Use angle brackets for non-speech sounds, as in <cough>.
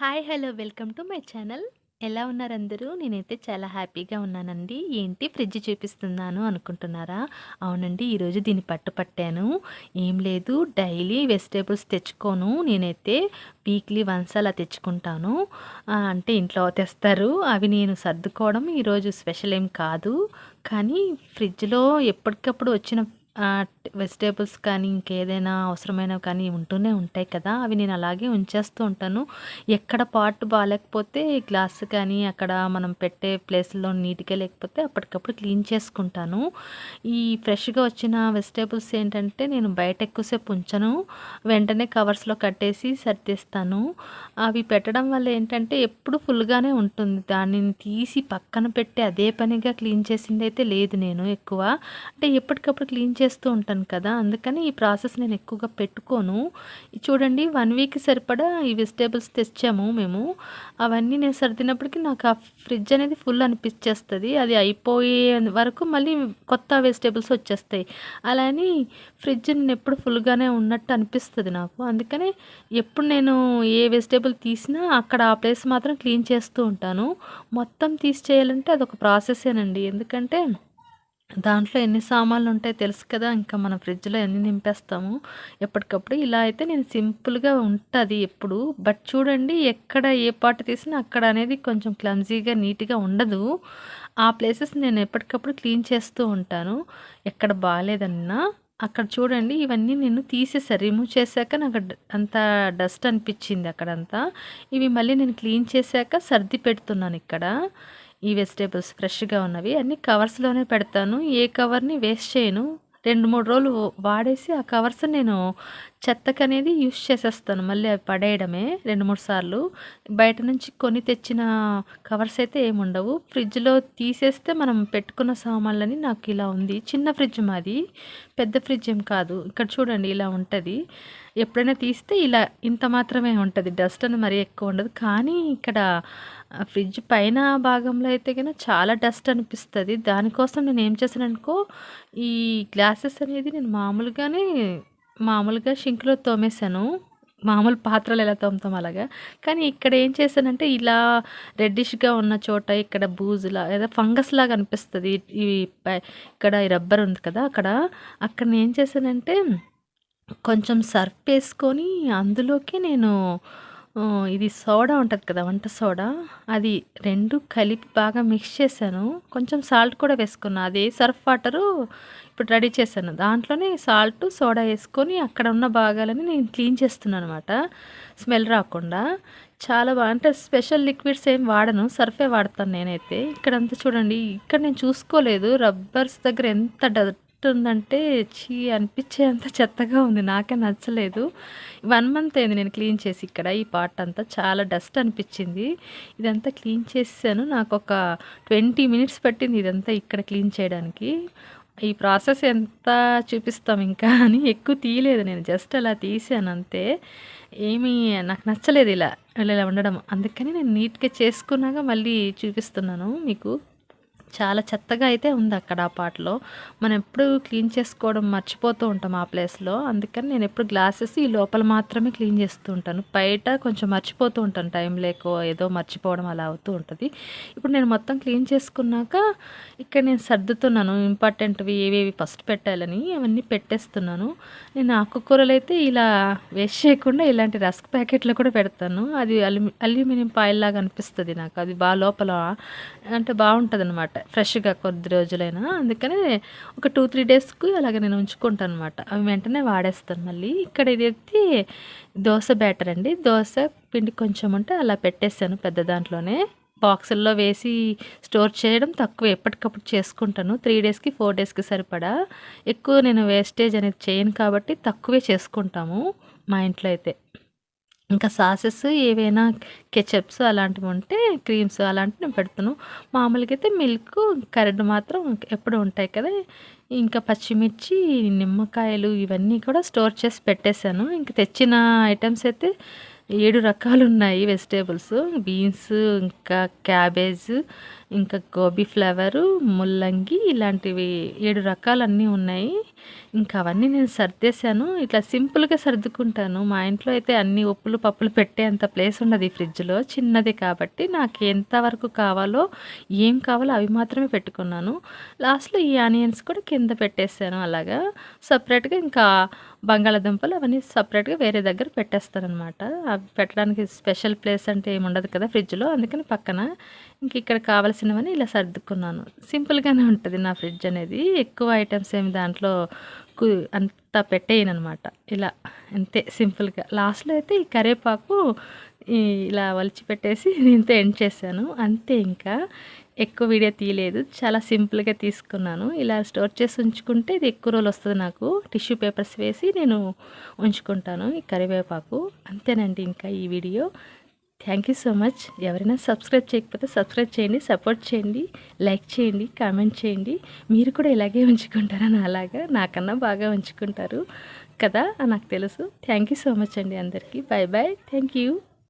Hi hello welcome to my channel. ఎలా ఉన్నారు అందరూ? నేనైతే చాలా హ్యాపీగా ఉన్నానండి. ఏంటి? ఫ్రిడ్జ్ చూపిస్తున్నాను అనుకుంటున్నారా? అవునండి ఈరోజు దీన్ని పట్టు పట్టాను. ఏం లేదు డైలీ వెజిటేబుల్స్ తెచ్చుకోను. నేనైతే వీక్లీ వన్స్ అలా తెచ్చుకుంటాను. అంటే ఇంట్లో తెస్తారు. అవి నేను సర్దుకోవడం ఈరోజు స్పెషల్ ఏం కాదు. కానీ ఫ్రిడ్జ్లో ఎప్పటికప్పుడు వచ్చిన వెజిటేబుల్స్ కానీ ఇంకేదైనా అవసరమైనవి కానీ ఉంటూనే ఉంటాయి కదా. అవి నేను అలాగే ఉంచేస్తూ ఉంటాను. ఎక్కడ పార్ట్ బాగాలేకపోతే గ్లాస్ కానీ అక్కడ మనం పెట్టే ప్లేస్లో నీట్గా లేకపోతే అప్పటికప్పుడు క్లీన్ చేసుకుంటాను. ఈ ఫ్రెష్గా వచ్చిన వెజిటేబుల్స్ ఏంటంటే నేను బయట ఎక్కువసేపు ఉంచను. వెంటనే కవర్స్లో కట్టేసి సర్దిస్తాను. అవి పెట్టడం వల్ల ఏంటంటే ఎప్పుడు ఫుల్గానే ఉంటుంది. దానిని తీసి పక్కన పెట్టి అదే పనిగా క్లీన్ చేసింది అయితే లేదు నేను ఎక్కువ. అంటే ఎప్పటికప్పుడు క్లీన్ చేస్తూ ఉంటాను కదా అందుకని ఈ ప్రాసెస్ నేను ఎక్కువగా పెట్టుకోను. చూడండి వన్ వీక్ సరిపడా ఈ వెజిటేబుల్స్ తెచ్చాము మేము. అవన్నీ నేను సర్దినప్పటికీ నాకు ఆ ఫ్రిడ్జ్ అనేది ఫుల్ అనిపించేస్తుంది. అది అయిపోయే వరకు మళ్ళీ కొత్త వెజిటేబుల్స్ వచ్చేస్తాయి. అలా అని ఫ్రిడ్జ్ నేను ఎప్పుడు ఫుల్గానే ఉన్నట్టు అనిపిస్తుంది నాకు. అందుకని ఎప్పుడు నేను ఏ వెజిటేబుల్ తీసినా అక్కడ ఆ ప్లేస్ మాత్రం క్లీన్ చేస్తూ ఉంటాను. మొత్తం తీసి చేయాలంటే అదొక ప్రాసెసేనండి. ఎందుకంటే దాంట్లో ఎన్ని సామాన్లు ఉంటాయో తెలుసు కదా ఇంకా మన ఫ్రిడ్జ్లో ఎన్ని నింపేస్తాము. ఎప్పటికప్పుడు ఇలా అయితే నేను సింపుల్గా ఉంటుంది ఎప్పుడు. బట్ చూడండి ఎక్కడ ఏ పార్ట్ తీసినా అక్కడ అనేది కొంచెం క్లమ్జీగా నీట్గా ఉండదు. ఆ ప్లేసెస్ నేను ఎప్పటికప్పుడు క్లీన్ చేస్తూ ఉంటాను. ఎక్కడ బాగాలేదన్నా అక్కడ చూడండి ఇవన్నీ నేను తీసేసాను రిమూవ్ చేశాక నాకు డ- అంత డస్ట్ అనిపించింది అక్కడంతా. ఇవి మళ్ళీ నేను క్లీన్ చేశాక సర్ది పెడుతున్నాను ఇక్కడ. ఈ వెజిటేబుల్స్ ఫ్రెష్గా ఉన్నవి. అన్ని కవర్స్లోనే పెడతాను. ఏ కవర్ని వేస్ట్ చేయను. రెండు మూడు రోజులు వాడేసి ఆ కవర్స్ నేను చెత్తకు అనేది యూస్ చేసేస్తాను. మళ్ళీ అవి పడేయడమే రెండు మూడు సార్లు. బయట నుంచి కొని తెచ్చిన కవర్స్ అయితే ఏముండవు ఫ్రిడ్జ్లో తీసేస్తే మనం పెట్టుకున్న సామాన్లని నాకు ఇలా ఉంది. చిన్న ఫ్రిడ్జ్ మాది. పెద్ద ఫ్రిడ్జ్ ఏం కాదు. ఇక్కడ చూడండి ఇలా ఉంటుంది. ఎప్పుడైనా తీస్తే ఇలా ఇంత మాత్రమే ఉంటుంది. డస్ట్ అని మరీ ఎక్కువ ఉండదు. కానీ ఇక్కడ ఫ్రిడ్జ్ పైన భాగంలో అయితే కనుక చాలా డస్ట్ అనిపిస్తుంది. దానికోసం నేను ఏం చేశాను అనుకో ఈ గ్లాసెస్ అనేది నేను మామూలుగానే మామూలుగా షింక్లో తోమేశాను. మామూలు పాత్రలు ఎలా తోముతాం అలాగా. కానీ ఇక్కడ ఏం చేశానంటే ఇలా రెడ్డిష్గా ఉన్న చోట ఇక్కడ బూజులా ఏదో ఫంగస్ లాగా అనిపిస్తుంది. ఈ ఇక్కడ ఈ రబ్బర్ ఉంది కదా అక్కడ. అక్కడ నేను ఏం చేశానంటే కొంచెం సర్ఫ్ వేసుకొని అందులోకి నేను ఇది సోడా ఉంటుంది కదా వంట సోడా. అది రెండు కలిపి బాగా మిక్స్ చేశాను. కొంచెం సాల్ట్ కూడా వేసుకున్నా. అది సర్ఫ్ వాటరు ఇప్పుడు రెడీ చేశాను. దాంట్లోనే సాల్ట్ సోడా వేసుకొని అక్కడ ఉన్న భాగాలని నేను క్లీన్ చేస్తున్నాను అనమాట స్మెల్ రాకుండా. చాలా బాగా అంటే స్పెషల్ లిక్విడ్స్ ఏం వాడను. సర్ఫే వాడతాను నేనైతే. ఇక్కడంతా చూడండి. ఇక్కడ నేను చూసుకోలేదు. రబ్బర్స్ దగ్గర ఎంత డస్ట్ ఉందంటే చీ అనిపించే అంత చెత్తగా ఉంది. నాకే నచ్చలేదు. వన్ మంత్ అయింది నేను క్లీన్ చేసి ఇక్కడ ఈ పార్ట్ అంతా. చాలా డస్ట్ అనిపించింది. ఇదంతా క్లీన్ చేసాను నాకు ఒక ట్వంటీ మినిట్స్ పట్టింది ఇదంతా ఇక్కడ క్లీన్ చేయడానికి. ఈ ప్రాసెస్ ఎంత చూపిస్తాం ఇంకా అని ఎక్కువ తీయలేదు నేను. జస్ట్ అలా తీసాను అంతే. ఏమీ నాకు నచ్చలేదు ఇలా ఇలా ఉండడం. అందుకని నేను నీట్గా చేసుకున్నాక మళ్ళీ చూపిస్తున్నాను మీకు. చాలా చెత్తగా అయితే ఉంది అక్కడ ఆ పాటలో. మనం ఎప్పుడు క్లీన్ చేసుకోవడం మర్చిపోతూ ఉంటాం ఆ ప్లేస్లో. అందుకని నేను ఎప్పుడు గ్లాసెస్ ఈ లోపల మాత్రమే క్లీన్ చేస్తూ ఉంటాను. బయట కొంచెం మర్చిపోతూ ఉంటాను. టైం లేకో ఏదో మర్చిపోవడం అలా అవుతూ ఉంటుంది. ఇప్పుడు నేను మొత్తం క్లీన్ చేసుకున్నాక ఇక్కడ నేను సర్దుతున్నాను. ఇంపార్టెంట్వి ఏవేవి ఫస్ట్ పెట్టాలని అవన్నీ పెట్టేస్తున్నాను. నేను ఆకుకూరలు అయితే ఇలా వేస్ట్ చేయకుండా ఇలాంటి రస్క్ ప్యాకెట్లో కూడా పెడతాను. అది అల్యూ అల్యూమినియం పాయిల్ లాగా అనిపిస్తుంది నాకు. అది బాగా లోపల అంటే బాగుంటుంది అనమాట ఫ్రెష్గా కొద్ది రోజులైనా. అందుకని ఒక టూ త్రీ డేస్కి అలాగే నేను ఉంచుకుంటాను అనమాట అవి వెంటనే వాడేస్తాను మళ్ళీ. ఇక్కడ ఇదైతే దోశ బ్యాటర్ అండి. దోశ పిండి కొంచెం ఉంటే అలా పెట్టేసాను పెద్ద దాంట్లోనే. బాక్సుల్లో వేసి స్టోర్ చేయడం తక్కువ. ఎప్పటికప్పుడు చేసుకుంటాను. త్రీ డేస్కి ఫోర్ డేస్కి సరిపడా. ఎక్కువ నేను వేస్టేజ్ అనేది చేయను కాబట్టి తక్కువే చేసుకుంటాము మా ఇంట్లో అయితే. ఇంకా సాసెస్ ఏవైనా కెచప్స్ అలాంటివి ఉంటే క్రీమ్స్ అలాంటివి నేను పెడతాను. మామూలుగా అయితే మిల్క్ కరెంట్ మాత్రం ఎప్పుడు ఉంటాయి కదా. ఇంకా పచ్చిమిర్చి నిమ్మకాయలు ఇవన్నీ కూడా స్టోర్ చేసి పెట్టేశాను. ఇంకా తెచ్చిన ఐటమ్స్ అయితే ఏడు రకాలు ఉన్నాయి. వెజిటేబుల్స్ బీన్స్ ఇంకా క్యాబేజ్ ఇంకా గోబీ ఫ్లవరు ముల్లంగి ఇలాంటివి ఏడు రకాలన్నీ ఉన్నాయి. ఇంకా అవన్నీ నేను సర్దేశాను. ఇట్లా సింపుల్గా సర్దుకుంటాను. మా ఇంట్లో అయితే అన్ని ఉప్పులు పప్పులు పెట్టేంత ప్లేస్ ఉండదు ఈ ఫ్రిడ్జ్లో. చిన్నది కాబట్టి నాకు ఎంతవరకు కావాలో ఏం కావాలో అవి మాత్రమే పెట్టుకున్నాను. లాస్ట్లో ఈ ఆనియన్స్ కూడా కింద పెట్టేశాను అలాగా. సపరేట్గా ఇంకా బంగాళాదుంపలు అవన్నీ సపరేట్గా వేరే దగ్గర పెట్టేస్తానమాట అవి పెట్టడానికి స్పెషల్ ప్లేస్ అంటే ఏమి ఉండదు కదా ఫ్రిడ్జ్లో అందుకని పక్కన ఇంక ఇక్కడ కావాల్సినవని ఇలా సర్దుకున్నాను. సింపుల్గానే ఉంటుంది నా ఫ్రిడ్జ్ అనేది. ఎక్కువ ఐటమ్స్ ఏమి దాంట్లో కు అంతా పెట్టేయను అనమాట ఇలా అంతే సింపుల్గా. లాస్ట్లో అయితే ఈ కరివేపాకు ఇలా వలిచి పెట్టేసి దీంతో <laughs> ఎండ్ చేశాను. అంతే ఇంకా. ఎక్కువ వీడియో తీయలేదు. చాలా సింపుల్గా తీసుకున్నాను. ఇలా స్టోర్ చేసి ఉంచుకుంటే ఇది ఎక్కువ రోజులు వస్తుంది నాకు. టిష్యూ పేపర్స్ వేసి నేను ఉంచుకుంటాను ఈ కరివేపాకు. అంతేనండి ఇంకా ఈ video. Thank you so much. ఎవరైనా సబ్స్క్రైబ్ చేయకపోతే సబ్స్క్రైబ్ చేయండి సపోర్ట్ చేయండి లైక్ చేయండి కామెంట్ చేయండి. మీరు కూడా ఇలాగే ఉంచుకుంటారని అలాగా నాకన్నా బాగా ఉంచుకుంటారు కదా నాకు తెలుసు. థ్యాంక్ యూ సో మచ్ అండి అందరికీ. Bye bye thank you.